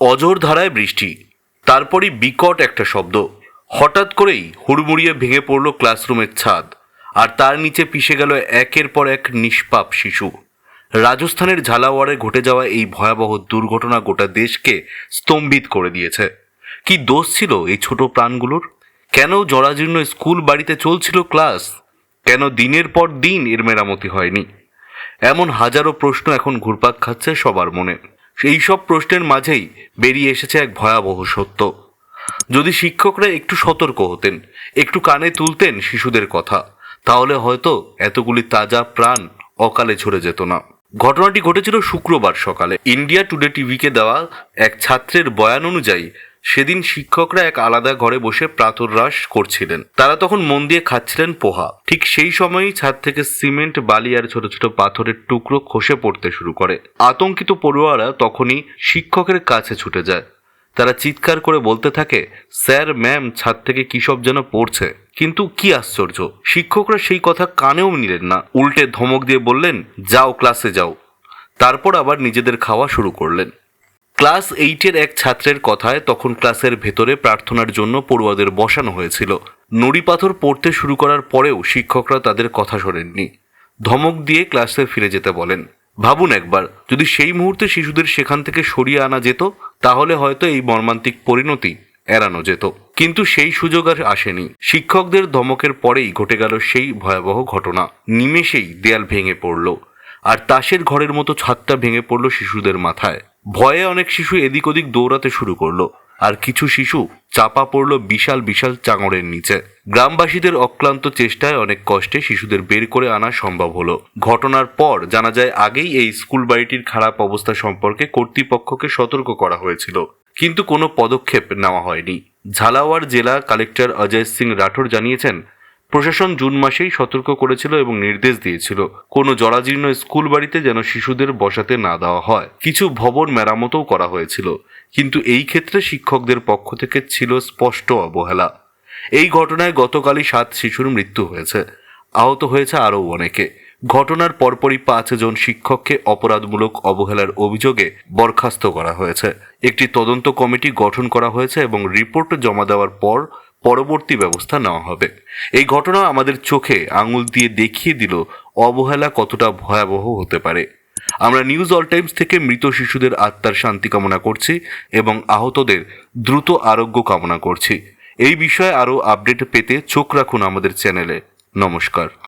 অজর ধারায় বৃষ্টি, তারপরই বিকট একটা শব্দ। হঠাৎ করেই হুড়মুড়িয়ে ভেঙে পড়ল ক্লাসরুমের ছাদ, আর তার নিচে পিষে গেল একের পর এক নিষ্পাপ শিশু। রাজস্থানের ঝালাওয়ারে ঘটে যাওয়া এই ভয়াবহ দুর্ঘটনা গোটা দেশকে স্তম্ভিত করে দিয়েছে। কি দোষ ছিল এই ছোট প্রাণগুলোর? কেন জরাজীর্ণ স্কুল বাড়িতে চলছিল ক্লাস? কেন দিনের পর দিন এর মেরামতি হয়নি? এমন হাজারো প্রশ্ন এখন ঘুরপাক খাচ্ছে সবার মনে। এই সব প্রশ্নের মাঝেই বেরিয়ে এসেছে এক ভয়াবহ সত্য। যদি শিক্ষকরা একটু সতর্ক হতেন, একটু কানে তুলতেন শিশুদের কথা, তাহলে হয়তো এতগুলি তাজা প্রাণ অকালে ঝরে যেত না। ঘটনাটি ঘটেছিল শুক্রবার সকালে। ইন্ডিয়া টুডে টিভিকে দেওয়া এক ছাত্রের বয়ান অনুযায়ী সেদিন শিক্ষকরা এক আলাদা ঘরে বসে প্রাতরাশ করছিলেন। তারা তখন মন দিয়ে খাচ্ছিলেন পোহা। ঠিক সেই সময়ই ছাদ থেকে সিমেন্ট, বালি আর ছোট ছোট পাথরের টুকরো খসে পড়তে শুরু করে। আতঙ্কিত পড়ুয়ারা তখনই শিক্ষকের কাছে ছুটে যায়। তারা চিৎকার করে বলতে থাকে, স্যার, ম্যাম, ছাদ থেকে কী সব যেন পড়ছে? কিন্তু কি আশ্চর্য, শিক্ষকরা সেই কথা কানেও নিলেন না। উল্টে ধমক দিয়ে বললেন, যাও, ক্লাসে যাও। তারপর আবার নিজেদের খাওয়া শুরু করলেন। ক্লাস এইটের এক ছাত্রের কথায় তখন ক্লাসের ভেতরে প্রার্থনার জন্য পড়ুয়াদের বসানো হয়েছিল। নুড়ি পাথর পড়তে শুরু করার পরেও শিক্ষকরা তাদের কথা শোনেননি। ধমক দিয়ে ক্লাসে ফিরে যেতে বলেন, ভাবুন একবার, যদি সেই মুহূর্তে শিশুদের সেখান থেকে সরিয়ে আনা যেত, তাহলে হয়তো এই মর্মান্তিক পরিণতি এড়ানো যেত। কিন্তু সেই সুযোগ আর আসেনি। শিক্ষকদের ধমকের পরেই ঘটে গেল সেই ভয়াবহ ঘটনা। নিমেষেই দেয়াল ভেঙে পড়ল। আর তাসের ঘরের মতো ছাদটা ভেঙে পড়ল শিশুদের মাথায়। ভয়ে অনেক শিশু এদিক ওদিক দৌড়াতে শুরু করল। আর কিছু শিশু চাপা পড়ল বিশাল বিশাল চাঙড়ের নিচে। গ্রামবাসীদের অক্লান্ত চেষ্টায় অনেক কষ্টে শিশুদের বের করে আনা সম্ভব হলো। ঘটনার পর জানা যায়, আগেই এই স্কুল বাড়িটির খারাপ অবস্থা সম্পর্কে কর্তৃপক্ষকে সতর্ক করা হয়েছিল। কিন্তু কোনো পদক্ষেপ নেওয়া হয়নি। ঝালাওয়ার জেলা কালেক্টর অজয় সিং রাঠোর জানিয়েছেন প্রশাসন জুন মাসেই সতর্ক করেছিল এবং নির্দেশ দিয়েছিল, কোনো জরাজীর্ণ স্কুল বাড়িতে যেন শিশুদের বসাতে না দেওয়া হয়। কিছু ভবন মেরামতও করা হয়েছিল, কিন্তু এই ক্ষেত্রে শিক্ষকদের পক্ষ থেকে ছিল স্পষ্ট অবহেলা। এই ঘটনায় গতকালই সাত শিশুর মৃত্যু হয়েছে, আহত হয়েছে আরও অনেকে। ঘটনার পরপরই পাঁচ জন শিক্ষককে অপরাধমূলক অবহেলার অভিযোগে বরখাস্ত করা হয়েছে। একটি তদন্ত কমিটি গঠন করা হয়েছে এবং রিপোর্ট জমা দেওয়ার পর পরবর্তী ব্যবস্থা নেওয়া হবে। এই ঘটনা আমাদের চোখে আঙুল দিয়ে দেখিয়ে দিল অবহেলা কতটা ভয়াবহ হতে পারে। আমরা নিউজ অল টাইমস থেকে মৃত শিশুদের আত্মার শান্তি কামনা করছি এবং আহতদের দ্রুত আরোগ্য কামনা করছি। এই বিষয়ে আরও আপডেট পেতে চোখ রাখুন আমাদের চ্যানেলে। নমস্কার।